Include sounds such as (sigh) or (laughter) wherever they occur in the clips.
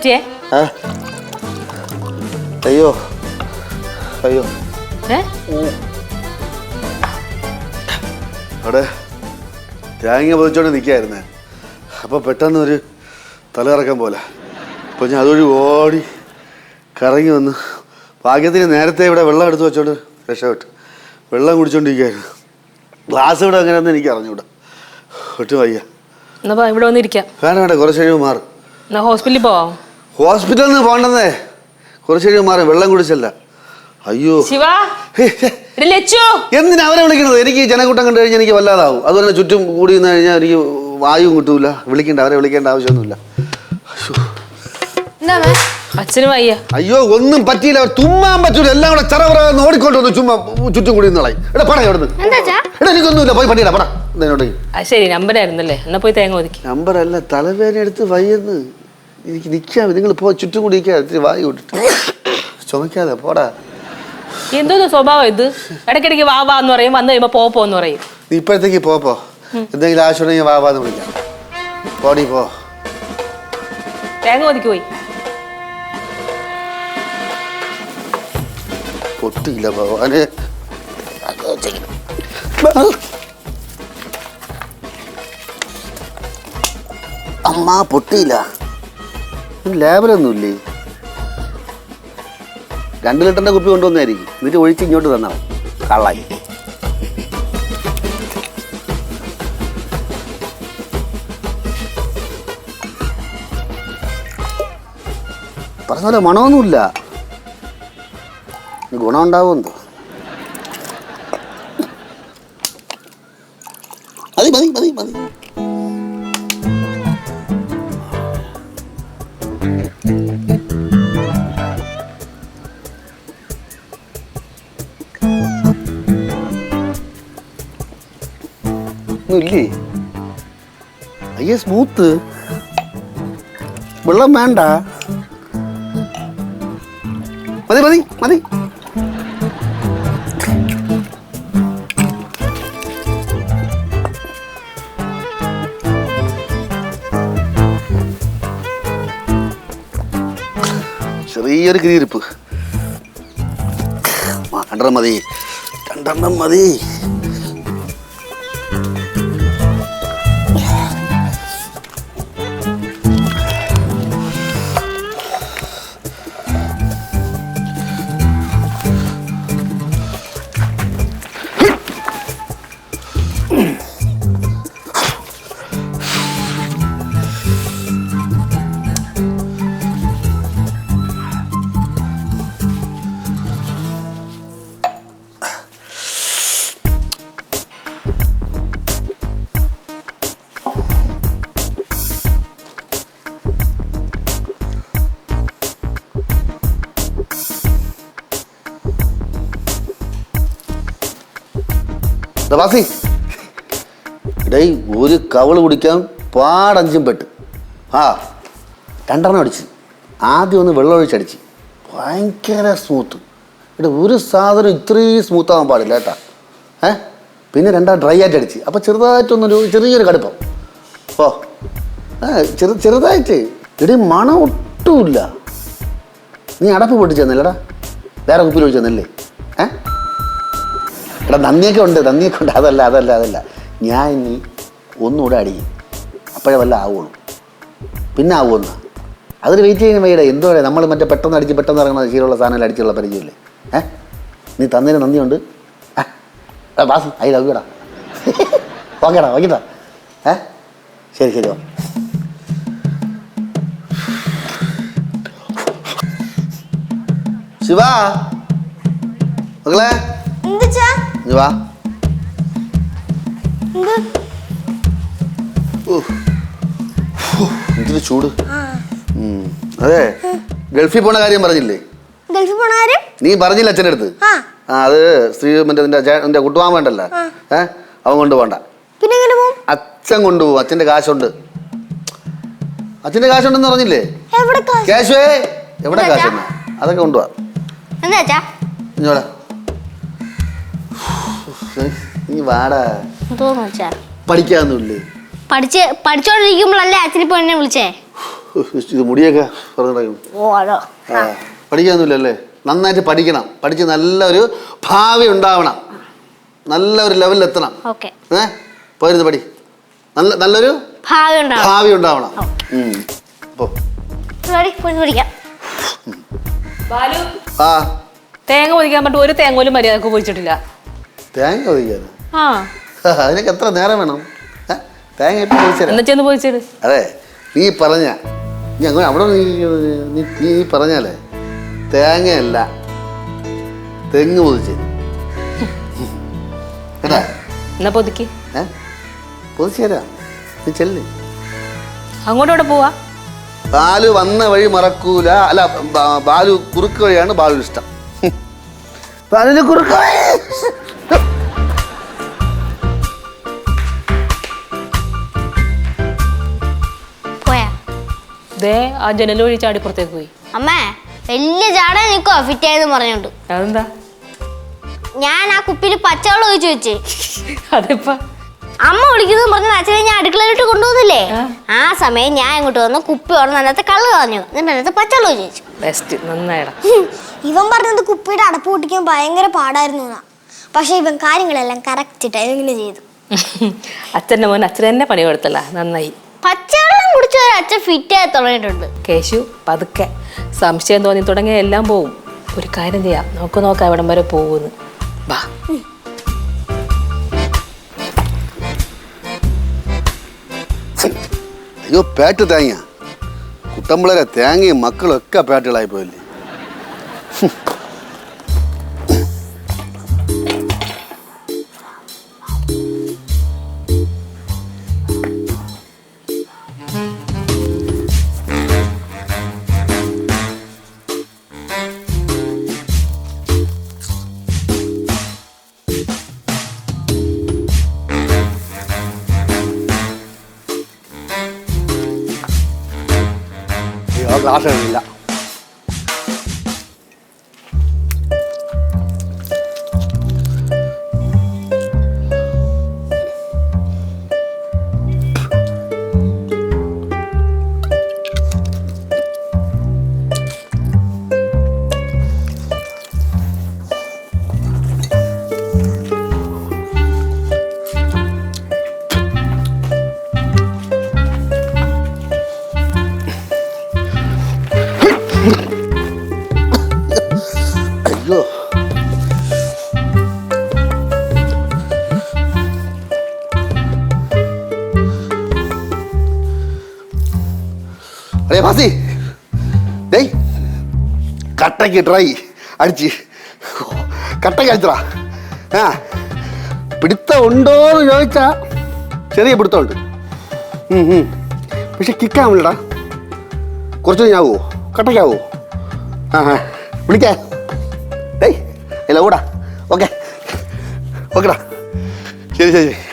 പറ്റിയേ? അയ്യോ. അയ്യോ. അവിടെ തേങ്ങ പൊതിച്ചോണ്ട് നിൽക്കായിരുന്നേ അപ്പോൾ പെട്ടെന്ന് ഒരു തലകറക്കം പോലെ. അപ്പോൾ ഞാൻ അതൊരു ഓടി കറങ്ങി വന്ന് ഭാഗ്യത്തിന് നേരത്തെ ഇവിടെ വെള്ളം എടുത്ത് വെച്ചോണ്ട് രക്ഷപ്പെട്ടു വെള്ളം കുടിച്ചോണ്ടിരിക്കുകയായിരുന്നു. ഗ്ലാസ് ഇവിടെ എങ്ങനെയാണെന്ന് എനിക്ക് അറിഞ്ഞൂടാ. ഒട്ടും വയ്യ. ഇവിടെ വന്നിരിക്കാം. വേണ്ട വേണ്ട കുറച്ച് കഴിയുമ്പോൾ മാറും. ഹോസ്പിറ്റലിൽ പോവാം. ഹോസ്പിറ്റലിൽ നിന്ന് പോകണ്ടെന്നേ. കുറച്ച് മാറി മാറും വെള്ളം കുടിച്ചല്ല. അയ്യോ. ശിവ ലച്ചു. എന്തിനാ അവരെ വിളിക്കണത് എനിക്ക് ജനക്കൂട്ടം കണ്ടു കഴിഞ്ഞാൽ എനിക്ക് വല്ലാതാവും. അതുപോലെ ചുറ്റും കൂടി നിന്ന് കഴിഞ്ഞാൽ എനിക്ക് വായുവും കിട്ടൂല. വിളിക്കണ്ട അവരെ വിളിക്കേണ്ട ആവശ്യമൊന്നുമില്ല? അച്ഛനും വയ്യ. അയ്യോ ഒന്നും പറ്റിയില്ല. തുമ്മാൻ പറ്റൂല. എല്ലാം കൂടെ ചറവറന്ന് ഓടിക്കൊണ്ട് വന്നു ചുമ്മാ ചുറ്റും കൂടി നിന്നളായി. എടാ പട എവിടെ എടാ എനിക്കൊന്നുമില്ല. പോയി പണിയടാ. പട. ശരി നമ്പരായിരുന്നല്ലേ? എന്നാ പോയി തേങ്ങ ഒതുക്കി. നമ്പറല്ല തലവേദന എടുത്ത് വയ്യെന്ന്. എനിക്ക് നിൽക്കാം നിങ്ങൾ പോ ചുറ്റും കൂടി ഇത്തിരി വായു വിട്ടിട്ട് ചുമക്കാതെ പോടാ. എന്തോന്ന് സ്വഭാവം ഇത്? ഇടയ്ക്കിടയ്ക്ക് വാ വാ എന്ന് പറയും. വന്നു കഴിയുമ്പോൾ പോ പോ എന്ന് പറയും. നീ ഇപ്പോഴത്തേക്ക് പോ പോ. എന്തെങ്കിലും ആവശ്യമുണ്ടെങ്കിൽ വാ വാ എന്ന് വിളിക്കാം. പോടി പോ. തേങ്ങ ഒതുക്കി പോയി. പൊട്ടില്ല ഭഗവാന്. അമ്മ പൊട്ടിയില്ല. ലേബലൊന്നുമില്ലേ? രണ്ട് ലിറ്ററിന്റെ കുപ്പി കൊണ്ടുവന്നായിരിക്കും. എന്നിട്ട് ഒഴിച്ച് ഇങ്ങോട്ട് തന്നാ മതി. കള്ളായി പറഞ്ഞ പോലെ മണമൊന്നുമില്ല. ഗുണമുണ്ടാവും ഗുണം ഉണ്ടാവുമെന്തോ മതി മതി മതി മതി. അയ്യേ സ്മൂത്ത് വെള്ളം വേണ്ട മതി മതി മതി ചെറിയൊരു കിരിയിരിപ്പ് രണ്ടെണ്ണം മതി രണ്ടെണ്ണം മതി ദാ വാസി ഡേയ് ഒരു കവൾ കുടിക്കാൻ പാടഞ്ചും പെട്ട്. ആ രണ്ടെണ്ണം അടിച്ച്. ആദ്യം ഒന്ന് വെള്ളമൊഴിച്ചടിച്ച് ഭയങ്കര സ്മൂത്ത് ഇവിടെ ഒരു സാധനം ഇത്രയും സ്മൂത്ത് ആവാൻ പാടില്ല കേട്ടാ. ഏ? പിന്നെ രണ്ടാം ഡ്രൈ ആയിട്ട് അടിച്ച്. അപ്പോൾ ചെറുതായിട്ടൊന്നൊരു ചെറിയൊരു കടുപ്പം. ഓ ഏ ചെറു ചെറുതായിട്ട്. ഇടി മണം ഒട്ടുമില്ല. നീ അടപ്പ് പൊട്ടിച്ചെന്നല്ലേടാ. വേറെ കുപ്പിയിൽ ഒഴിച്ചെന്നല്ലേ? ഏ? എടാ നന്ദിയൊക്കെ ഉണ്ട് നന്ദിയൊക്കെ ഉണ്ട്. അതല്ല അതല്ല അതല്ല. ഞാൻ ഇനി ഒന്നുകൂടെ അടിയും അപ്പോഴേ വല്ല ആവുള്ളൂ. പിന്നെ ആവുമെന്ന് അതിന് വെയിറ്റ് ചെയ്യുന്ന വൈകിടെ എന്തോ നമ്മൾ മറ്റേ പെട്ടെന്ന് അടിച്ച് പെട്ടെന്ന് ഇറങ്ങുന്ന ശീലമുള്ള സാധനം അടിച്ചുള്ള പരിചയമില്ലേ? ഏ? നീ തന്നതിന് നന്ദിയുണ്ട്? ആ ബാസ് ഐ ലവ് ഓക്കേടാ ഓക്കേടാ. ഏ? ശരി ശരി ഓ. ശിവാ മകളെ എന്താ നീ വാ. എന്തൊരു ചൂട്. അതെ. ഗൾഫിൽ പോണ കാര്യം പറഞ്ഞില്ലേ? ഗൾഫിൽ പോണ കാര്യം? നീ പറഞ്ഞില്ല അച്ഛന്റെ അടുത്ത്? ആ. അത് സ്ത്രീ മറ്റേ നിന്റെ കുട്ടുവാൻ വേണ്ടല്ല അവൻ കൊണ്ടുപോകണ്ട പിന്നെ എങ്ങനെ പോവും? അച്ഛൻ കൊണ്ടുപോകും അച്ഛന്റെ കാശുണ്ട്. അച്ഛന്റെ കാശുണ്ടെന്ന് പറഞ്ഞില്ലേ? എവിടെ കാശ്? എവിടെ കാശ് അതൊക്കെ കൊണ്ടുപോവാ എന്താ നീ വാടാ. തോന്നുന്നു അച്ഛാ പഠിക്കാനൊന്നുമില്ലേ? പഠിച്ച് പഠിച്ചോണ്ടിരിക്കുമ്പോഴല്ലേ അച്ഛനിപ്പോ എന്നെ വിളിച്ചേ? ഇത് മുടിയൊക്കെ പറഞ്ഞു പഠിക്കാനൊന്നുമില്ലല്ലേ? നന്നായിട്ട് പഠിക്കണം. പഠിച്ച് നല്ലൊരു ഭാവി ഉണ്ടാവണം. നല്ല ഒരു ലെവലിൽ എത്തണം ഓക്കെ. ഏ? പോയിരുന്നു പഠി. നല്ല നല്ലൊരു ഭാവി ഉണ്ടാവും ഭാവി ഉണ്ടാവണം. ഉം. പോ. റെഡി പോയി പിടിക്കാം ബാലു ആ. തേങ്ങ പൊതിക്കാൻ പറ്റും ഒരു തേങ്ങ പോലും മര്യാദയ്ക്ക് പൊതിച്ചിട്ടില്ല. തേങ്ങ ഒതുക്കാന് ആ. (laughs) അതിനൊക്കെ എത്ര നേരം വേണം? ഏ? തേങ്ങ ഇട്ട് പൊതിച്ചരാം എന്നാ ചെന്ന് പൊതിച്ചിട്. അതെ നീ പറഞ്ഞ. നീ അങ്ങനെ അവിടെ നീ നീ നീ പറഞ്ഞാലേ. തേങ്ങയല്ല തെങ്ങ് പൊതിച്ച്. (laughs) കേട്ടാ? എന്നാ പൊതുക്കി. ഏ? പൊതിച്ച് തരാം. നീ ചെല്ല്. അങ്ങോട്ട് ഇവിടെ പോവാ? ബാലു വന്ന വഴി മറക്കൂല. അല്ല ബാ- ബാലു കുറുക്ക് വഴിയാണ് ബാലു ഇഷ്ടം. ബാലു ബാലുവിന് കുറുക്ക് വഴി. (laughs) ദേ ആ ജനൽ വഴി ചാടി പുറത്തേക്ക് പോയി. അമ്മേ വലിയ ചാട നിക്കോ? ഫിറ്റായെന്ന് പറഞ്ഞോണ്ട്. അതെന്താ? ഞാൻ ആ കുപ്പിയിൽ പച്ചവെള്ളം ഒഴിച്ചു വെച്ച്. (laughs) അതിപ്പോ? അമ്മ വിളിക്കുന്നു പറഞ്ഞ അച്ഛനെ ഞാൻ അടുക്കളയിലോട്ട് കൊണ്ടുപോകുന്നില്ലേ? ആ. സമയം ഞാൻ ഇങ്ങോട്ട് വന്ന് കുപ്പി ഓർന്ന് അതിനകത്ത് കള്ള് കളഞ്ഞു. എന്നിട്ട് അതിനകത്ത് പച്ചവെള്ളം ചോദിച്ചു ബെസ്റ്റ് നന്നായിടാ. (laughs) ഇവൻ പറഞ്ഞത് കുപ്പിയുടെ അടപ്പ് പൊട്ടിക്കാൻ ഭയങ്കര പാടായിരുന്നു എന്നാ. പക്ഷെ ഇവൻ കാര്യങ്ങളെല്ലാം കറക്റ്റ് ടൈമിങ്ങിൽ ചെയ്തു. (laughs) അച്ഛന്റെ മോൻ അച്ഛൻ തന്നെ പണി കൊടുത്തല്ല നന്നായി. പച്ചവെള്ളം കുടിച്ച ഫിറ്റ് ആയി തുടങ്ങിയിട്ടുണ്ട്. കേശു പതുക്കെ. സംശയം തോന്നി തുടങ്ങിയ എല്ലാം പോവും. ഒരു കാര്യം ചെയ്യാം. നോക്ക് നോക്കാം എവിടം വരെ പോകുന്നു. വാ അയ്യോ പേട്ട് തേങ്ങ കുട്ടമ്പിളരെ തേങ്ങയും മക്കളും ഒക്കെ പേട്ടുകളായി പോയില്ലേ. അയ്യോ കട്ടയ്ക്ക് ട്രൈ അടിച്ച്. കട്ട കഴിച്ചടാ ആ. പിടുത്തം ഉണ്ടോ എന്ന് ചോദിച്ചാ ചെറിയ പിടുത്തമുണ്ട്. പക്ഷെ കിക്കാവില്ലടാ കുറച്ച് ഞാവോ കട്ടക്കാവോ ആ ആ. വിളിക്കേ. ഡേയ് ഇല്ല കൂടാ. ഓക്കെ. ഓക്കെടാ. ശരി ശരി എടാ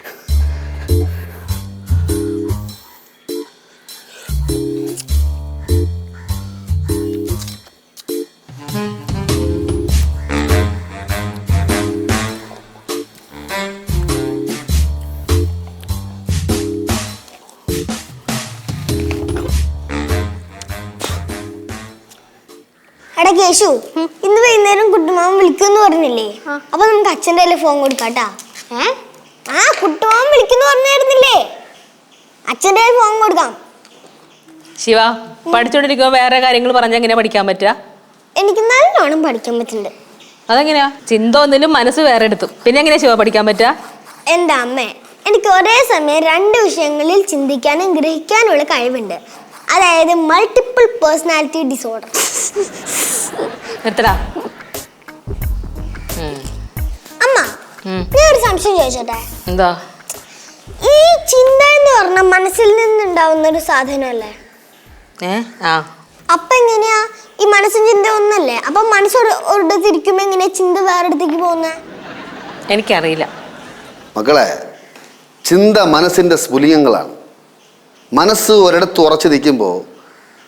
കേശു ഇന്ന് വൈകുന്നേരം കുട്ടുമാമൻ വിളിക്കുമെന്ന് പറഞ്ഞില്ലേ? അപ്പൊ നമുക്ക് അച്ഛന്റെ അല്ലേ ഫോൺ കൊടുക്കാട്ടാ ഏ? ആ കുട്ടുമാമൻ വിളിക്കുന്നു പറഞ്ഞായിരുന്നില്ലേ? അച്ഛന്റെ ഫോൺ കൊടുക്കാം. ശിവ പഠിച്ചോണ്ടിരിക്കുമ്പോ വേറെ കാര്യങ്ങൾ പറഞ്ഞാൽ എങ്ങനെയാ പഠിക്കാൻ പറ്റുക? എനിക്ക് നല്ലോണം പഠിക്കാൻ പറ്റുന്നുണ്ട്. അതെങ്ങനെയാ? ചിന്ത ഒന്നിലും മനസ്സ് വേറെ എടുത്തു. പിന്നെ എങ്ങനെയാ ശിവ പഠിക്കാൻ പറ്റാ എന്താ അമ്മേ എനിക്ക് ഒരേ സമയം രണ്ട് വിഷയങ്ങളിൽ ചിന്തിക്കാനും ഗ്രഹിക്കാനുള്ള കഴിവുണ്ട്. അതായത് മൾട്ടിപ്പിൾ പേഴ്സണാലിറ്റി ഡിസോർഡർ നിർത്തടാ. അമ്മ. ഞാൻ ഒരു സംശയം ചോദിച്ചോട്ടെ? എന്താ? ഈ ചിന്ത എന്ന് പറഞ്ഞാൽ മനസ്സിൽ നിന്നുണ്ടാവുന്ന ഒരു സാധനമല്ലേ? ഏ? ആ. അപ്പൊ എങ്ങനെയാ? ഈ മനസ്സും ചിന്ത ഒന്നല്ലേ? അപ്പൊ മനസ്സൊരു ഒരിടത്തിരിക്കുമ്പോ എങ്ങനെയാ ചിന്ത വേറെടുത്തേക്ക് പോകുന്നത് എനിക്കറിയില്ല. മക്കളെ ചിന്ത മനസ്സിന്റെ സ്ഫുലിംഗങ്ങളാണ്. മനസ്സ് ഒരിടത്ത് ഉറച്ചു നിൽക്കുമ്പോൾ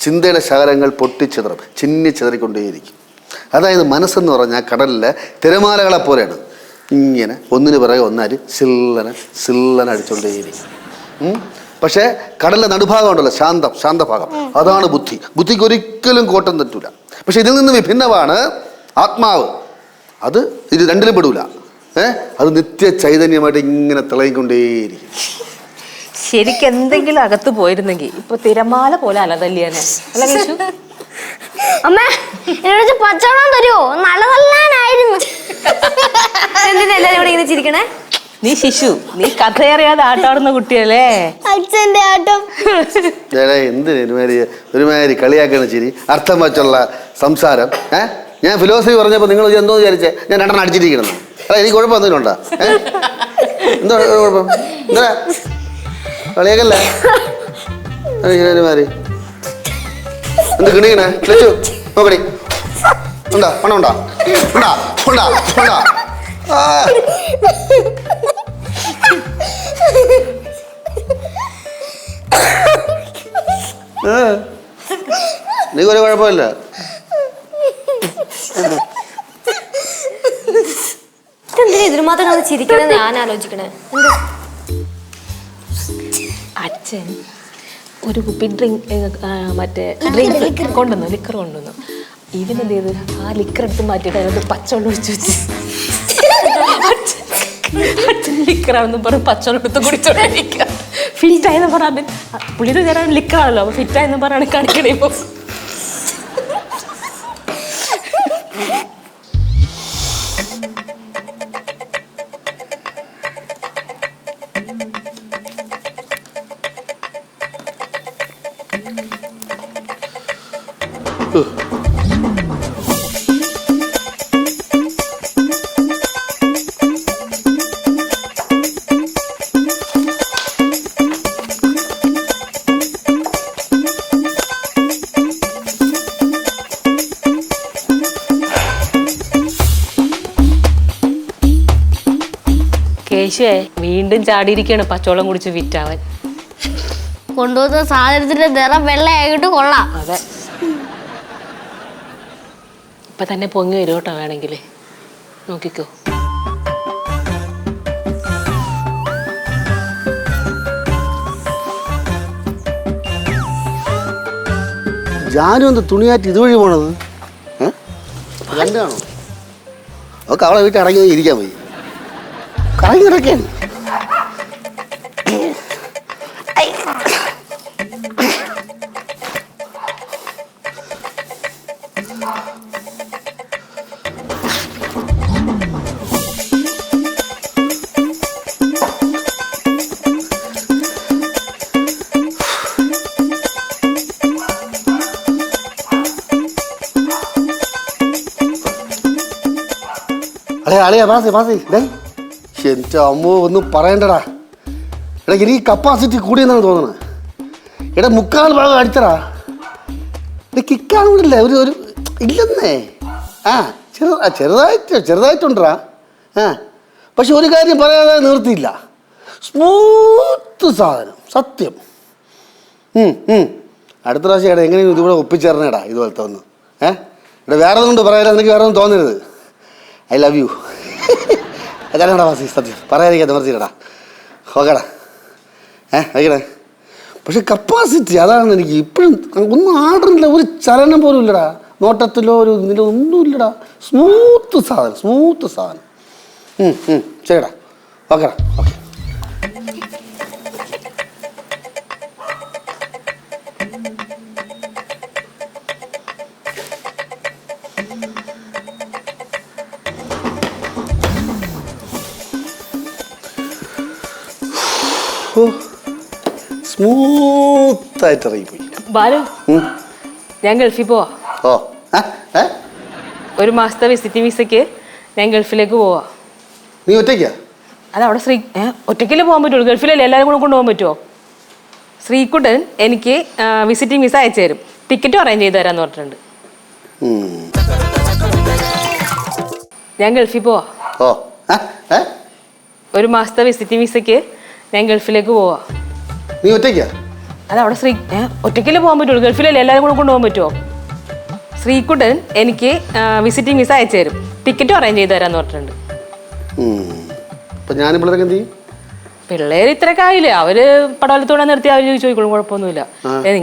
ചിന്തയുടെ ശകലങ്ങൾ പൊട്ടിച്ചിതറും ചിന്നി ചിതറിക്കൊണ്ടേയിരിക്കും. അതായത് മനസ്സെന്ന് പറഞ്ഞാൽ കടലിലെ തിരമാലകളെ പോലെയാണ്. ഇങ്ങനെ ഒന്നിന് പിറകെ ഒന്നാൽ സില്ലന സില്ലന അടിച്ചുകൊണ്ടേയിരിക്കും പക്ഷേ കടലിലെ നടുഭാഗം ഉണ്ടല്ലോ ശാന്തം ശാന്തഭാഗം. അതാണ് ബുദ്ധി. ബുദ്ധിക്ക് ഒരിക്കലും കോട്ടം തെറ്റൂല. പക്ഷെ ഇതിൽ നിന്ന് വിഭിന്നമാണ് ആത്മാവ്. അത് ഇത് രണ്ടിലും പെടൂല. ഏ? അത് നിത്യ ചൈതന്യമായിട്ട് ഇങ്ങനെ തിളങ്ങിക്കൊണ്ടേയിരിക്കും. ശരിക്കും എന്തെങ്കിലും അകത്ത് പോയിരുന്നെങ്കിൽ ഇപ്പൊ തിരമാല പോലെ അലതല്ലിയാണ് അമ്മ എന്നോട് പച്ചവെള്ളം തരുമോ നല്ല നല്ലതായിരുന്നു എന്തിനാ എല്ലാരും ഇവിടെ ഇങ്ങനെ ചിരിക്കണേ? നീ ശിശു നീ കഥയറിയാതെ ആട്ടാടുന്ന കുട്ടിയല്ലേ? അച്ഛന്റെ ആട്ടം. എന്തിന് ഒരുമാതിരി ഒരുമാതിരി കളിയാക്കണ ചിരി? അർത്ഥം വച്ചുള്ള സംസാരം ഏ? ഞാൻ ഫിലോസഫി പറഞ്ഞപ്പോൾ നിങ്ങൾ എന്തോ വിചാരിച്ചേ? ഞാൻ രണ്ടെണ്ണം അടിച്ചിരിക്കണം അല്ല എനിക്ക് കുഴപ്പം എന്തെങ്കിലും ഉണ്ടോ എന്താ കുഴപ്പം? എന്താ? കളിയാക്കല്ലേ? ഒരുമാതിരി. എന്ത് കിണിക്കണേ ലച്ചു നോക്കടി. ഉണ്ടാ? പണം ഉണ്ടാ? ഉണ്ടാ? ഉണ്ടാ? ഉണ്ടാ? നീ ഒരു കുഴപ്പമില്ല. ഇതിന് മാത്രം ചിരിക്കണെന്ന് ഞാൻ ആലോചിക്കണേ അച്ഛൻ. ഒരു കുപ്പി ഡ്രിങ്ക് മറ്റേ ഡ്രിങ്ക് കൊണ്ടുവന്നു ലിക്കർ കൊണ്ടുവന്നു. ഇവനെന്ത് ചെയ്ത്? ആ ലിക്കർ എടുത്ത് മാറ്റിയിട്ട് അതിനകത്ത് പച്ചവെള്ളം ഒഴിച്ചു വെച്ച്. ലിക്കറാന്ന് പറഞ്ഞ് പച്ചവെള്ളം എടുത്ത് കുടിച്ചോണ്ടിരിക്കുക. ഫിറ്റായെന്ന് പറഞ്ഞാൽ പുള്ളിയുടെ ചേരാൻ ലിക്കറാണല്ലോ അപ്പൊ ഫിറ്റായെന്ന് പറഞ്ഞാണ് കാണിക്കണേ ഇപ്പൊ കേശുവേ വീണ്ടും ചാടിയിരിക്കുകയാണ് പച്ചവെള്ളം കുടിച്ച് വിറ്റാവൻ. കൊണ്ടുവന്ന സാധനത്തിന്റെ നിറം വെള്ളയായിട്ട് കൊള്ളാം. അതെ. ഇപ്പൊ തന്നെ പൊങ്ങി വരും കേട്ടോ വേണമെങ്കിൽ നോക്കിക്കോ. ജാനു എന്ത് തുണിയാറ്റി ഇതുവഴി പോണത്? ഏ? അവളെ വീട്ടിൽ അടങ്ങി ഇരിക്കാൻ പോയി. കറങ്ങി കിടക്കാൻ അളേ അളിയാ മാസി മാസി ഡേ എന്റെ അമ്മോ ഒന്നും പറയണ്ടടാ. എടാ എനിക്ക് കപ്പാസിറ്റി കൂടിയെന്നാണ് തോന്നുന്നത് എടാ മുക്കാൽ ഭാഗം അടിച്ചടാ. എടാ കിക്കാൻ കൂടില്ല ഒരു ഒരു ഇല്ലെന്നേ. ആ ചെറു ചെറുതായിട്ട് ചെറുതായിട്ടുണ്ടടാ. ആ പക്ഷെ ഒരു കാര്യം പറയാതെ നിർത്തിയില്ല. സ്മൂത്ത് സാധനം സത്യം. അടുത്ത പ്രാവശ്യം എടാ എങ്ങനെയും ഇതിവിടെ ഒപ്പിച്ചേർന്നേടാ ഇതുപോലത്തെ ഒന്ന്. ഏ? ഇവിടെ വേറെ ഒന്നും പറയാതെ നിനക്ക് വേറെ ഒന്നും തോന്നരുത്. I love you. അതാണടാ വാസി സത്യം. പറയാതിരിക്കാത്ത നിർത്തിയില്ലടാ ഓക്കേടാ ഏ വയ്ക്കണേ പക്ഷെ കപ്പാസിറ്റി അതാണ് എനിക്ക് ഇപ്പോഴും ഒന്നും ആടുന്നില്ല ഒരു ചലനം പോലും ഇല്ലടാ. നോട്ടത്തിലോ ഒരു ഇതിലോ ഒന്നുമില്ലടാ സ്മൂത്ത് സാധനം സ്മൂത്ത് സാധനം. ശരിടാ. ഓക്കേടാ. ഓക്കെ. സ്മൂത്തായിട്ട് ഇറങ്ങിപ്പോയി ബാലു. ഞാൻ ഗൾഫിൽ പോവാ. ഓ ഒരു മാസത്തെ വിസിറ്റിംഗ് വിസയ്ക്ക് ഞാൻ ഗൾഫിലേക്ക് പോവാ. നീ ഒറ്റയ്ക്കാ? അത് അവിടെ ശ്രീ ഒറ്റയ്ക്കല്ലേ പോകാൻ പറ്റുള്ളൂ? ഗൾഫിലല്ലേ എല്ലാവരും കൂടെ കൊണ്ടുപോകാൻ പറ്റുമോ ശ്രീകുട്ടൻ എനിക്ക് വിസിറ്റിംഗ് വിസ അയച്ചു തരും. ടിക്കറ്റ് അറേഞ്ച് ചെയ്ത് തരാന്ന് പറഞ്ഞിട്ടുണ്ട്. ഞാൻ ഗൾഫിൽ പോവാ. ഒരു മാസത്തെ വിസിറ്റിംഗ് വിസയ്ക്ക് ഞാൻ ഗൾഫിലേക്ക് പോവാ. നീ ഒറ്റയ്ക്കാ? അത് അവിടെ ശ്രീ ഒറ്റയ്ക്കല്ലേ പോകാൻ പറ്റുള്ളൂ? ഗൾഫിലല്ലേ എല്ലാവരും കൂടെ കൊണ്ടുപോകാൻ പറ്റുമോ ശ്രീകുട്ടൻ എനിക്ക് വിസിറ്റിംഗ് വിസ അയച്ചു തരും. ടിക്കറ്റും അറേഞ്ച് ചെയ്ത് തരാന്ന് പറഞ്ഞിട്ടുണ്ട്. പിള്ളേർ ഞാനിപ്പോഴത്തേക്ക് എന്ത് ചെയ്യും? പിള്ളേര് ഇത്രയൊക്കെ ആയില്ലേ? അവർ പടവലത്തോടെ നിർത്തി അവർ ചോദിക്കോളും കുഴപ്പമൊന്നുമില്ല.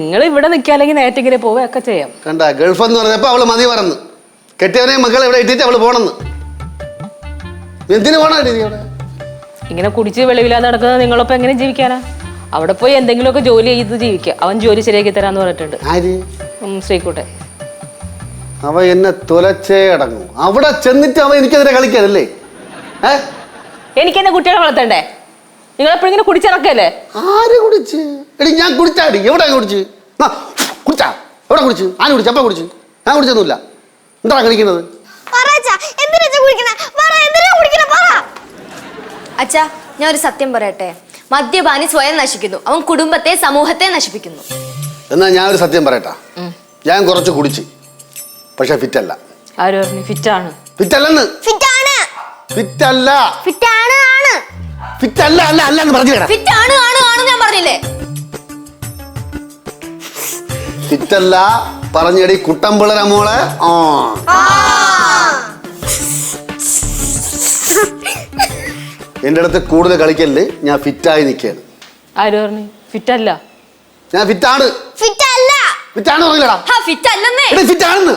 നിങ്ങൾ ഇവിടെ നേരത്തെ നേരത്തെങ്കിലും പോവുകയൊക്കെ ചെയ്യാം. കണ്ട ഗൾഫ് എന്ന് പറഞ്ഞപ്പോ അവൾ മതി പറഞ്ഞു. കെട്ടിയവനെ മക്കളെ ഇവിടെ ഇട്ടിട്ട് അവൾ പോണെന്ന്. എന്തിനു പോണ ഇങ്ങനെ കുടിച്ച് വെളിവില്ലാതെ നടക്കുന്നത് നിങ്ങളൊപ്പം എങ്ങനെ ജീവിക്കാനാ? അവിടെ പോയി എന്തെങ്കിലുമൊക്കെ ജോലി ചെയ്ത് ജീവിക്കുക അവൻ ജോലി ശരിയാക്കി തരാന്ന് പറഞ്ഞിട്ടുണ്ട്. ആര്? ഉം, ശ്രീകുട്ടെ അവ എന്നെ തുലച്ചേ അടങ്ങും. അവിടെ ചെന്നിട്ട് അവൻ എനിക്കെതിരെ കളിക്കാനല്ലേ ഏ? എനിക്ക് എന്നെ കുട്ടികളെ വളർത്തണ്ടേ? നിങ്ങൾ എപ്പോഴും ഇങ്ങനെ കുടിച്ചിറക്കല്ലേ? ആര് കുടിച്ച്? എടി ഞാൻ കുടിച്ചാടി എവിടെ കുടിച്ച്? ആ, കുടിച്ചാ. എവിടെ കുടിച്ച്? ആര് കുടിച്ച്? അപ്പ കുടിച്ച്. ഞാൻ കുടിച്ചൊന്നുമില്ല. എന്താ കളിക്കുന്നത്? പറ എന്തിനാ കുടിക്കണേ? പറ എന്തിനാ കുടിക്കണേ? പറ. അച്ഛാ ഞാൻ ഒരു സത്യം പറയട്ടെ? മദ്യപാനി സ്വയം നശിക്കുന്നു. അവൻ കുടുംബത്തെ സമൂഹത്തെ നശിപ്പിക്കുന്നു. എന്നാ ഞാൻ ഒരു സത്യം പറയട്ടാ. ഞാൻ കുറച്ച് കുടിച്ച്. പക്ഷെ ഫിറ്റ് ആര് പറഞ്ഞു? ഫിറ്റാണ്. ഫിറ്റല്ലെന്ന്. ഫിറ്റാണ്. ഫിറ്റല്ല. ഫിറ്റാണ് ആണ്. ഫിറ്റല്ല അല്ല അല്ല എന്ന് പറഞ്ഞു കേടാ ഫിറ്റ് ആണ് ആണ് ആണ് ഞാൻ പറഞ്ഞില്ലേ? ഫിറ്റല്ല. പറഞ്ഞടി കുട്ടമ്പിളര മോളെ. ആ. എന്റെ അടുത്ത് കൂടുതൽ കളിക്കല്ലേ ഞാൻ ഫിറ്റായി നിൽക്കുകയാണ്. ആര് പറഞ്ഞു? അല്ല ഞാൻ ഫിറ്റാണ്. ഫിറ്റല്ല. ഫിറ്റാണ് പറഞ്ഞില്ലടാ. ഹാ ഫിറ്റ് അല്ലെന്നേ എടി ഫിറ്റാണെന്ന്.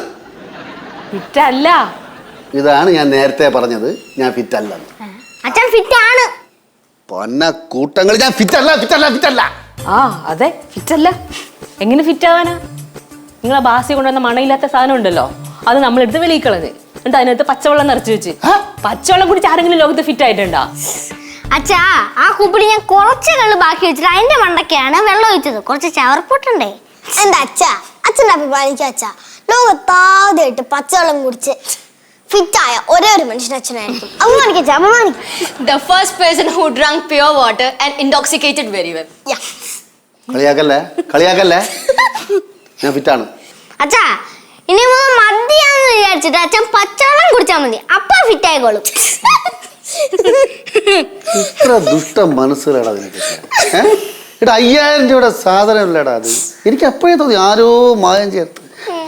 അല്ല ഇതാണ് ഞാൻ നേരത്തെ പറഞ്ഞത്. ഞാൻ ഫിറ്റല്ലെന്ന് അച്ഛൻ ഫിറ്റ് ആണ് പൊന്ന കൂട്ടങ്ങൾ ഞാൻ ഫിറ്റ് അല്ല ഫിറ്റ് അല്ല ഫിറ്റ് അല്ല ആ അതെ ഫിറ്റ് അല്ല എങ്ങനെ ഫിറ്റ് ആവാനാ നിങ്ങളെ ബാസി കൊണ്ടുവന്ന മണയില്ലാത്ത സാധനം ഉണ്ടല്ലോ. അത് നമ്മളെടുത്ത് വെളിയിൽ കളഞ്ഞ്. എന്നിട്ട് അതിനകത്ത് പച്ചവെള്ളം നിറച്ചു വെച്ച്? പച്ചവെള്ളം കുടിച്ച് ആരെങ്കിലും ലോകത്ത് ഫിറ്റ് ആയിട്ടുണ്ടോ? അച്ഛാ ആ കുപ്പിടി ഞാൻ കുറച്ച് കള്ള് ബാക്കി വെച്ചിട്ട് അതിന്റെ മണ്ടക്കാണ് വെള്ളം ഒഴിച്ചത്. കുറച്ച് ചവർപ്പൊട്ടുണ്ടേ. എന്താ അച്ഛാ? അച്ഛന്റെ അഭിപ്രായം അച്ഛാ ലോകത്താദ്യമായിട്ട് പച്ചവെള്ളം കുടിച്ച് ഫിറ്റായ ഒരേ ഒരു മനുഷ്യൻ അച്ഛനായിരിക്കും. അമ്മ the first person who drunk pure water and intoxicated very well. കളിയാക്കല്ലേ? കളിയാക്കല്ലേ? (laughs) ഞാൻ ഫിറ്റാണ് അച്ഛാ ഇനി മുതൽ മദ്യാന്ന് വിചാരിച്ചിട്ട് അച്ഛൻ പച്ചവെള്ളം കുടിച്ചാൽ മതി. അപ്പൊ ഫിറ്റ് ആയിക്കോളും. ഇത്ര ദുഷ്ട മനസ്സിലാണ് നിനക്ക്. ഏ? എടാ അയ്യായിരം രൂപയുടെ സാധനം ഇല്ലടാ അത്. എനിക്ക് അപ്പോഴേ തോന്നി ആരോ മായം ചേർത്ത്.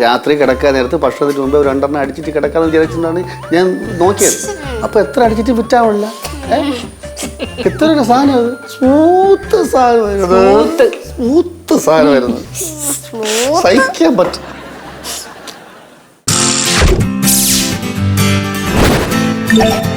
രാത്രി കിടക്കാൻ നേരത്ത് ഭക്ഷണത്തിന് മുമ്പ് ഒരു രണ്ടെണ്ണം അടിച്ചിട്ട് കിടക്കാന്ന് വിചാരിച്ചിട്ടാണ് ഞാൻ നോക്കിയത്. അപ്പൊ എത്ര അടിച്ചിട്ട് വിറ്റാവില്ല എത്ര ഒരു സാധനം അത്? സ്മൂത്ത് സാധനം സ്മൂത്ത്. സാധനമായിരുന്നു സഹിക്കാൻ പറ്റും Yeah.